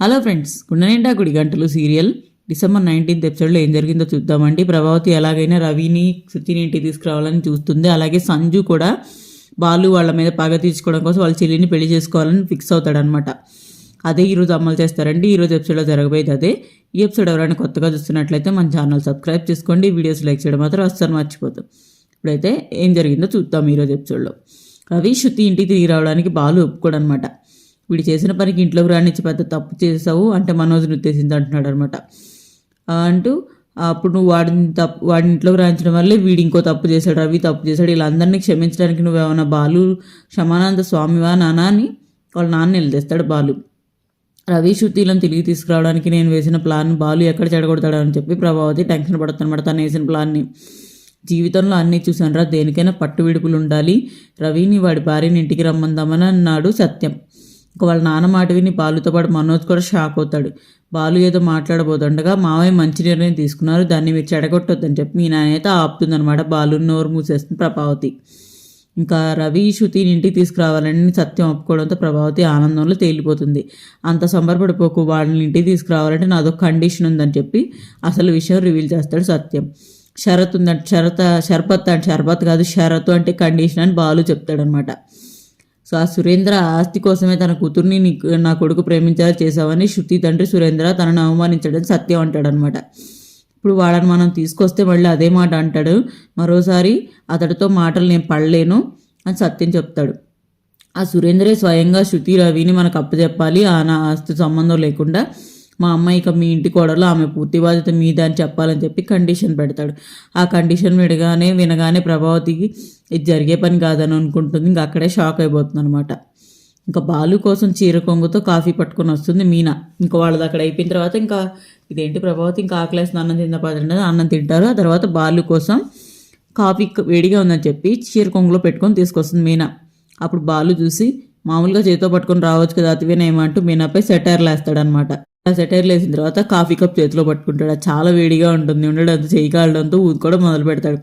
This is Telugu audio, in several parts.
హలో ఫ్రెండ్స్ గుండెనిండా గుడి గంటలు సీరియల్. డిసెంబర్ నైన్టీన్త్ ఎపిసోడ్లో ఏం జరిగిందో చూద్దామండి. ప్రభావతి ఎలాగైనా రవిని శృతిని ఇంటికి తీసుకురావాలని చూస్తుంది. అలాగే సంజు కూడా బాలు వాళ్ళ మీద పగ తీర్చుకోవడం కోసం వాళ్ళ చెల్లిని పెళ్ళి చేసుకోవాలని ఫిక్స్ అవుతాడనమాట అదే ఈరోజు అమలు చేస్తారండి. ఈరోజు ఎపిసోడ్లో జరగబోయేది అదే. ఈ ఎపిసోడ్ ఎవరైనా కొత్తగా చూస్తున్నట్లయితే మన ఛానల్ సబ్స్క్రైబ్ చేసుకోండి. వీడియోస్ లైక్ చేయడం మాత్రం అస్సలు మర్చిపోతాం ఇప్పుడైతే ఏం జరిగిందో చూద్దాం ఈరోజు ఎపిసోడ్లో. రవి శృతి ఇంటికి తిరిగి రావడానికి బాలు ఒప్పుకోడనమాట వీడు చేసిన పనికి ఇంట్లోకి రానిచ్చి పెద్ద తప్పు చేసావు అంటే మనోజ్ని ఉద్దేశించి అంటున్నాడు అనమాట అంటూ అప్పుడు నువ్వు వాడిని తప్పు వాడిని ఇంట్లోకి రాయించడం వల్లే వీడు ఇంకో తప్పు చేశాడు రవి తప్పు చేశాడు. వీళ్ళందరినీ అందరినీ క్షమించడానికి నువ్వేమన్నా బాలు క్షమానంద స్వామివా నానా అని వాళ్ళ నాన్న నిలదీస్తాడు బాలు. రవి శృతిలను తిరిగి తీసుకురావడానికి నేను వేసిన ప్లాన్ బాలు ఎక్కడ చెడగొడతాడు అని చెప్పి ప్రభావతి టెన్షన్ పడుతుందన్నమాట తను వేసిన ప్లాన్ని. జీవితంలో అన్నీ చూసాను రా దేనికైనా పట్టు విడుపులు ఉండాలి. రవిని వాడి భార్యని ఇంటికి రమ్మందామని అన్నాడు సత్యం. ఇక వాళ్ళ నాన్న మాట విని బాలుతో పాటు మనోజ్ కూడా షాక్ అవుతాడు. బాలు ఏదో మాట్లాడబోతుండగా మావయ్య మంచి నిర్ణయం తీసుకున్నారు దాన్ని మీరు చెడగొట్టొద్దని చెప్పి మీ నాన్న అయితే ఆపుతుందనమాట బాలు నోరు మూసేస్తుంది ప్రభావతి. ఇంకా రవి శృతిని ఇంటికి తీసుకురావాలని సత్యం ఒప్పుకోవడంతో ప్రభావతి ఆనందంలో తేలిపోతుంది. అంత సంబరపడిపోకు వాళ్ళని ఇంటికి తీసుకురావాలంటే నాదొక కండిషన్ ఉందని చెప్పి అసలు విషయం రివీల్ చేస్తాడు సత్యం. షరత్ ఉందంటే షరత షర్బత్ అంటే షర్బత్ కాదు షరతు అంటే కండిషన్ అని బాలు చెప్తాడనమాట సో ఆ సురేంద్ర ఆస్తి కోసమే తన కూతుర్ని నీ నా కొడుకు ప్రేమించాలి చేసావని శృతి తండ్రి సురేంద్ర తనను అవమానించడం సత్యం అంటాడనమాట ఇప్పుడు వాళ్ళని మనం తీసుకొస్తే మళ్ళీ అదే మాట అంటాడు. మరోసారి అతడితో మాటలు నేను పడలేను అని సత్యం చెప్తాడు. ఆ సురేంద్రే స్వయంగా శృతి రవిని మనకు అప్పచెప్పాలి. ఆ నా ఆస్తి సంబంధం లేకుండా మా అమ్మాయి ఇక మీ ఇంటి కోడలో ఆమె పూర్తి బాధ్యత మీద అని చెప్పాలని చెప్పి కండిషన్ పెడతాడు. ఆ కండిషన్ విడగానే వినగానే ప్రభావతికి ఇది జరిగే పని కాదని అనుకుంటుంది. ఇంక అక్కడే షాక్ అయిపోతుంది అనమాట ఇంకా బాలు కోసం చీర కొంగుతో కాఫీ పట్టుకొని వస్తుంది మీనా. ఇంకా వాళ్ళది అక్కడ అయిపోయిన తర్వాత ఇంకా ఇదేంటి ప్రభావతి ఇంకా ఆకలేసిన అన్నం తిన్న అన్నం తింటారు. ఆ తర్వాత బాలు కోసం కాఫీ వేడిగా ఉందని చెప్పి చీర కొంగులో పెట్టుకొని తీసుకొస్తుంది మీనా. అప్పుడు బాలు చూసి మామూలుగా చేతితో పట్టుకొని రావచ్చు కదా అతివేనేమంటూ మీనాపై సెటైర్లు వేస్తాడనమాట ఆ సెటైర్లు వేసిన తర్వాత కాఫీ కప్ చేతిలో పట్టుకుంటాడు. అది చాలా వేడిగా ఉంటుంది. ఉండడంతో చేయి కాలడంతో ఊదుకోవడం మొదలు పెడతాడు.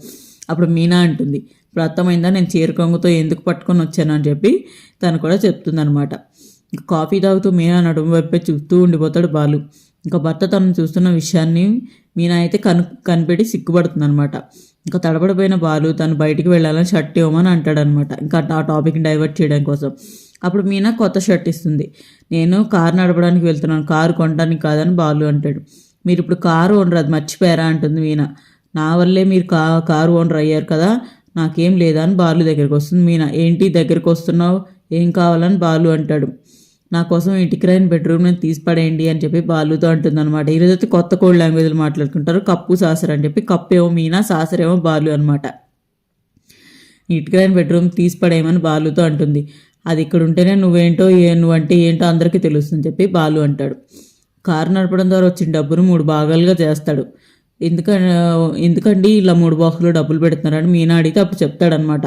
అప్పుడు మీనా అంటుంది ఇప్పుడు అర్థమైందా? నేను చీర కొంగుతో ఎందుకు పట్టుకొని వచ్చాను? అని చెప్పి తను కూడా చెప్తుందనమాట కాఫీ తాగుతూ మీనా నడుము వైపే చూస్తూ ఉండిపోతాడు బాలు. ఇంకా భర్త తను చూస్తున్న విషయాన్ని మీనా అయితే కను కనిపెట్టి సిగ్గుపడుతుంది అనమాట ఇంకా తడబడిపోయిన బాలు తను బయటికి వెళ్ళాలని షర్ట్ ఇవ్వమని అంటాడనమాట ఇంకా ఆ టాపిక్ డైవర్ట్ చేయడం కోసం. అప్పుడు మీనా కొత్త షర్ట్ ఇస్తుంది. నేను కారు నడపడానికి వెళ్తున్నాను. కారు కొనడానికి కాదని బాలు అంటాడు. మీరు ఇప్పుడు కారు ఓనర్ అది మర్చిపోయారా అంటుంది మీనా. నా వల్లే మీరు కా కారు ఓనర్ అయ్యారు కదా నాకేం లేదా అని బాలు దగ్గరికి వస్తుంది. మీనా ఏంటి దగ్గరికి వస్తున్నావు? ఏం కావాలని బాలు అంటాడు. నా కోసం ఇంటికి రాని బెడ్రూమ్ నేను తీసిపడేయండి అని చెప్పి బాలుతో అంటుంది అనమాట ఈరోజు అయితే కొత్త కోడ్ లాంగ్వేజ్లు మాట్లాడుకుంటారు. కప్పు సాసర్ అని చెప్పి కప్పేమో మీనా సాసరేమో బాలు అనమాట ఇంటికి బెడ్రూమ్ తీసి పడేయమని బాలుతో అంటుంది. అది ఇక్కడ ఉంటేనే నువ్వేంటో ఏ నువ్వంటే ఏంటో అందరికీ తెలుస్తుంది చెప్పి బాలు అంటాడు. కారు నడపడం ద్వారా వచ్చిన డబ్బును మూడు భాగాలుగా చేస్తాడు. ఎందుకంటే ఎందుకండి ఇలా మూడు బాక్సులు డబ్బులు పెడుతున్నారని మీనా అడిగితే అప్పుడు చెప్తాడనమాట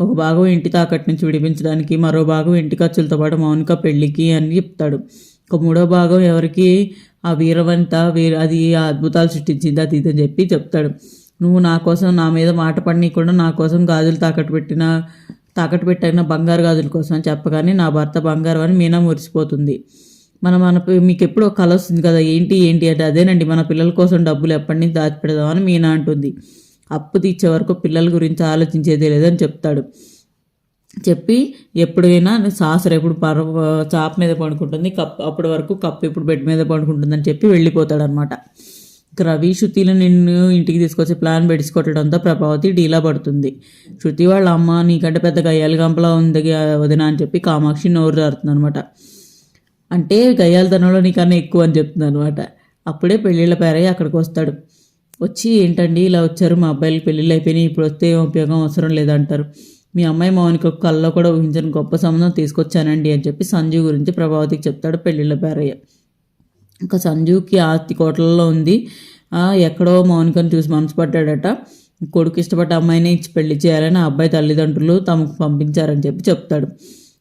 ఒక భాగం ఇంటి తాకట్టు నుంచి విడిపించడానికి మరో భాగం ఇంటి ఖర్చులతో పాటు మౌనిక పెళ్ళికి అని చెప్తాడు. ఒక మూడో భాగం ఎవరికి? ఆ వీరవంత వీర అది ఆ అద్భుతాలు సృష్టించింది అది ఇది అని చెప్పి చెప్తాడు. నువ్వు నా కోసం నా మీద మాట పడనీయకుండా నా కోసం గాజులు తాకట్టు పెట్టిన తాకట్టు పెట్టిన బంగారు గాజుల కోసం అని చెప్పగానే నా భర్త బంగారం అని మీనా మురిసిపోతుంది. మన మన మీకు ఎప్పుడో కళ వస్తుంది కదా ఏంటి ఏంటి అంటే అదేనండి మన పిల్లల కోసం డబ్బులు ఎప్పటి నుంచి దాచిపెడదామని మీనా అంటుంది. అప్పు తీర్చే వరకు పిల్లల గురించి ఆలోచించేదే లేదని చెప్తాడు. చెప్పి ఎప్పుడైనా సాసర ఎప్పుడు పర చాప మీద పండుకుంటుంది కప్ అప్పటి వరకు కప్పు ఎప్పుడు బెడ్ మీద పండుకుంటుందని చెప్పి వెళ్ళిపోతాడనమాట రవి శృతిలో నిన్ను ఇంటికి తీసుకొచ్చే ప్లాన్ పెట్టుకోవడంతో ప్రభావతి డీలా పడుతుంది. శృతి వాళ్ళ అమ్మ నీకంటే పెద్ద గయ్యాల గంపలా ఉంది వదిన అని చెప్పి కామాక్షి నోరు జారుతుంది అనమాట అంటే గయ్యాలతనంలో నీకన్నా ఎక్కువ అని చెప్తుంది అనమాట అప్పుడే పెళ్ళిళ్ళ పేరయ్య అక్కడికి వస్తాడు. వచ్చి ఏంటండి ఇలా వచ్చారు? మా అబ్బాయిలు పెళ్ళిళ్ళు అయిపోయినాయి ఇప్పుడు వస్తే ఏం ఉపయోగం అవసరం లేదంటారు. మీ అమ్మాయి మౌనిక ఒక కళ్ళలో కూడా ఊహించని గొప్ప సంబంధం తీసుకొచ్చానండి అని చెప్పి సంజీవ్ గురించి ప్రభావతికి చెప్తాడు పెళ్ళిళ్ళ పేరయ్య. ఇంకా సంజుకి ఆస్తి కోట్లలో ఉంది. ఎక్కడో మౌనికను చూసి మనసు పడ్డాడట. కొడుకు ఇష్టపడ్డ అమ్మాయిని ఇచ్చి పెళ్ళి చేయాలని ఆ అబ్బాయి తల్లిదండ్రులు తమకు పంపించారని చెప్పి చెప్తాడు.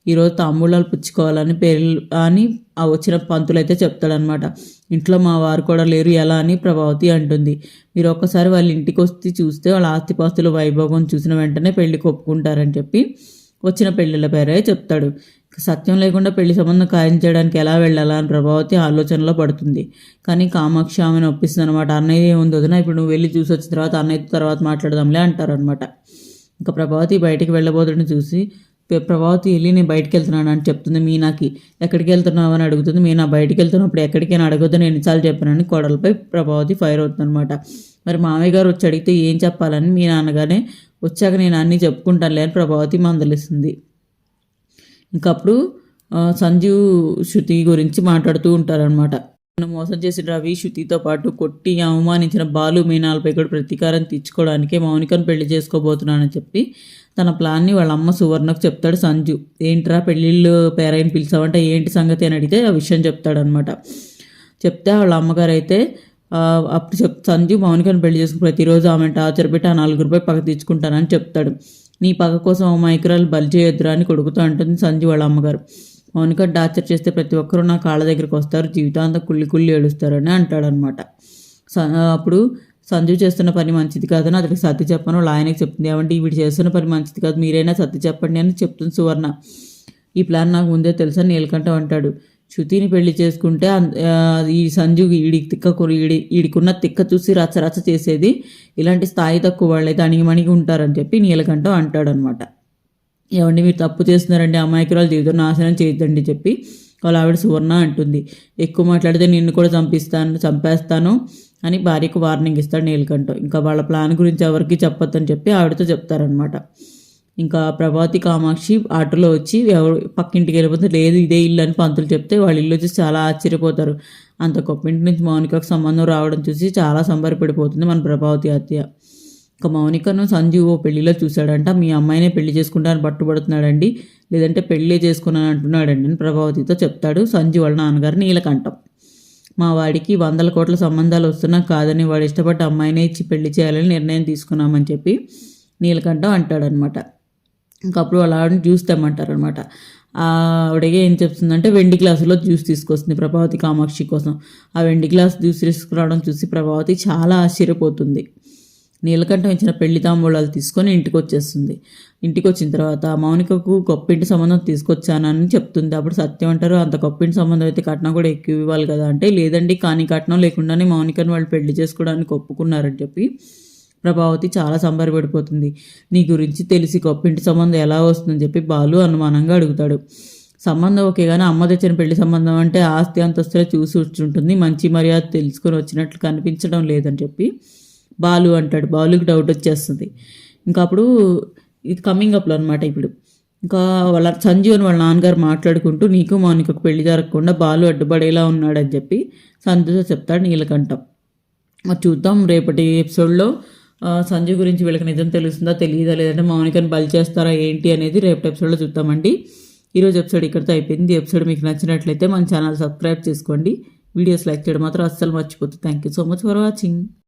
ఈరోజు తాంబూలాలు పుచ్చుకోవాలని పేరు అని ఆ వచ్చిన పంతులు అయితే చెప్తాడనమాట ఇంట్లో మా వారు కూడా లేరు ఎలా అని ప్రభావతి అంటుంది. మీరు ఒక్కసారి వాళ్ళ ఇంటికి వస్తే చూస్తే వాళ్ళ ఆస్తిపాస్తుల వైభోగం చూసిన వెంటనే పెళ్ళి ఒప్పుకుంటారని చెప్పి వచ్చిన పెళ్ళిళ్ళ పేరే చెప్తాడు. సత్యం లేకుండా పెళ్ళి సంబంధం ఖాయం చేయడానికి ఎలా వెళ్ళాలా అని ప్రభావతి ఆలోచనలో పడుతుంది. కానీ కామాక్షి ఆమెను ఒప్పిస్తుంది అనమాట అన్నయ్య ఏముంది వదిన ఇప్పుడు నువ్వు వెళ్ళి చూసి వచ్చిన తర్వాత అన్నయ్య తర్వాత మాట్లాడదాంలే అంటారు అనమాట ఇంకా ప్రభావతి బయటికి వెళ్ళబోతుని చూసి ప్రభావతి వెళ్ళి నేను బయటికి వెళ్తున్నాను అని చెప్తుంది మీనాకి. ఎక్కడికి వెళ్తున్నావు అని అడుగుతుంది మీనా. బయటికి వెళ్తున్నప్పుడు ఎక్కడికైనా అడగొద్దు. నేను ఎన్నిసార్లు చెప్పానని కోడలపై ప్రభావతి ఫైర్ అవుతుంది అనమాట మరి మామయ్య గారు వచ్చి అడిగితే ఏం చెప్పాలని మీ నాన్నగానే వచ్చాక నేను అన్నీ చెప్పుకుంటానులే అని ప్రభావతి మందలిస్తుంది ఇంకప్పుడు సంజీవ్ శృతి గురించి మాట్లాడుతూ ఉంటారనమాట నన్ను మోసం చేసిన రవి శృతితో పాటు కొట్టి అవమానించిన బాలు మీనాలపై కూడా ప్రతీకారం తీర్చుకోవడానికే మౌనికను పెళ్ళి చేసుకోబోతున్నానని చెప్పి తన ప్లాన్ని వాళ్ళ అమ్మ సువర్ణకు చెప్తాడు సంజు. ఏంట్రా పెళ్ళిళ్ళు పేరైన పిలిచావంటే ఏంటి సంగతి? అని అడిగితే ఆ విషయం చెప్తాడనమాట చెప్తే వాళ్ళ అమ్మగారు అయితే అప్పుడు చెప్ సంజు మౌనికను పెళ్ళి చేసుకుని ప్రతిరోజు ఆమె టార్చర్ పెట్టి ఆ నలుగురిపై పగ తీర్చుకుంటానని చెప్తాడు. నీ పగ కోసం ఆ మైక్రాలు బలి చేయొద్దురా అని కొడుకుతూ అంటుంది సంజు వాళ్ళ అమ్మగారు. మౌనిక టార్చర్ చేస్తే ప్రతి ఒక్కరూ నా కాళ్ళ దగ్గరికి వస్తారు జీవితాంతం కుళ్ళి కుళ్ళి ఏడుస్తారని అంటాడనమాట స- అప్పుడు సంజు చేస్తున్న పని మంచిది కాదని అతనికి సర్ది చెప్పను. వాళ్ళ ఆయనకి చెప్తుంది ఏమంటే వీడు చేస్తున్న పని మంచిది కాదు మీరైనా సత్తి చెప్పండి అని చెప్తుంది సువర్ణ. ఈ ప్లాన్ నాకు ముందే తెలుసని నీలకంఠం అంటాడు. శృతిని పెళ్ళి చేసుకుంటే ఈ సంజు వీడికి తిక్క ఈడి ఈడికున్న తిక్క చూసి రచ్చ రచ్చ చేసేది. ఇలాంటి స్థాయి తక్కువ వాళ్ళైతే అణిగిమణిగి ఉంటారని చెప్పి నీలకంఠం అంటాడనమాట. ఏమండి మీరు తప్పు చేస్తున్నారండి అమాయకురాలు జీవితం నాశనం చేయొద్దండి చెప్పి వాళ్ళ ఆవిడ సువర్ణ అంటుంది. ఎక్కువ మాట్లాడితే నిన్ను కూడా చంపిస్తాను చంపేస్తాను అని భార్యకు వార్నింగ్ ఇస్తాడు నీలకంఠం. ఇంకా వాళ్ళ ప్లాన్ గురించి ఎవరికి చెప్పొద్దని చెప్పి ఆవిడతో చెప్తారనమాట. ఇంకా ప్రభాతి కామాక్షి ఆటోలో వచ్చి ఎవరు పక్కింటికి వెళ్ళిపోతే లేదు ఇదే ఇల్లు అని పంతులు చెప్తే వాళ్ళ ఇల్లు వచ్చి చాలా ఆశ్చర్యపోతారు. అంత గొప్పింటి నుంచి మౌనికకు సంబంధం రావడం చూసి చాలా సంబరపడిపోతుంది మన ప్రభావతి హత్య ఒక మౌనికను సంజీవ్ ఓ పెళ్ళిలో చూశాడంట. మీ అమ్మాయినే పెళ్ళి చేసుకుంటానని పట్టుబడుతున్నాడండి. లేదంటే పెళ్ళే చేసుకున్నాను అంటున్నాడండి అని ప్రభావతితో చెప్తాడు సంజు వాళ్ళ నాన్నగారు నీలకంఠం. మా వాడికి వందల కోట్ల సంబంధాలు వస్తున్నా కాదని వాడు ఇష్టపడ్డ అమ్మాయినే ఇచ్చి పెళ్ళి చేయాలని నిర్ణయం తీసుకున్నామని చెప్పి నీలకంఠం అంటాడనమాట ఇంకప్పుడు వాళ్ళ ఆవిడని జ్యూస్ తెమ్మంటారు అనమాట ఆవిడగా ఏం చెప్తుందంటే వెండి గ్లాసులో జ్యూస్ తీసుకొస్తుంది ప్రభావతి కామాక్షి కోసం. ఆ వెండి గ్లాస్ జ్యూస్ తీసుకురావడం చూసి ప్రభావతి చాలా ఆశ్చర్యపోతుంది. నీలకంఠం ఇచ్చిన పెళ్ళి తాంబూలాలు తీసుకొని ఇంటికి వచ్చేస్తుంది. ఇంటికి వచ్చిన తర్వాత మౌనికకు గొప్పింటి సంబంధం తీసుకొచ్చానని చెప్తుంది. అప్పుడు సత్యం అంటారు అంత గొప్పింటి సంబంధం అయితే కట్నం కూడా ఎక్కువ ఇవ్వాలి కదా అంటే లేదండి కానీ కట్నం లేకుండానే మౌనికను వాళ్ళు పెళ్ళి చేసుకోవడానికి ఒప్పుకున్నారని చెప్పి ప్రభావతి చాలా సంబరపడిపోతుంది. నీ గురించి తెలిసి గొప్పింటి సంబంధం ఎలా వస్తుందని చెప్పి బాలు అనుమానంగా అడుగుతాడు. సంబంధం ఓకే కానీ అమ్మ తెచ్చిన పెళ్ళి సంబంధం అంటే ఆస్తి అంతస్తులే చూసి ఉంటుంది మంచి మర్యాద తెలుసుకొని వచ్చినట్లు కనిపించడం లేదని చెప్పి బాలు అంటాడు. బాలుకి డౌట్ వచ్చేస్తుంది. ఇంకా అప్పుడు ఇది కమింగ్ అప్లో అనమాట ఇప్పుడు. ఇంకా వాళ్ళ సంజీవ్ అని వాళ్ళ నాన్నగారు మాట్లాడుకుంటూ నీకు మౌనికకు పెళ్ళి జరగకుండా బాలు అడ్డుపడేలా ఉన్నాడని చెప్పి సంజుతో చెప్తాడు నీలకంఠం. మరి చూద్దాం రేపటి ఎపిసోడ్లో సంజయ్ సంజు గురించి వీళ్ళకి నిజం తెలుస్తుందా తెలియదా లేదంటే మౌనికని బలి చేస్తారా ఏంటి అనేది రేపటి ఎపిసోడ్లో చూద్దామండి. ఈరోజు ఎపిసోడ్ ఇక్కడితో అయిపోయింది. ఎపిసోడ్ మీకు నచ్చినట్లయితే మన ఛానల్ సబ్స్క్రైబ్ చేసుకోండి. వీడియోస్ లైక్ చేయడం మాత్రం అస్సలు మర్చిపోతుంది thank you so much for watching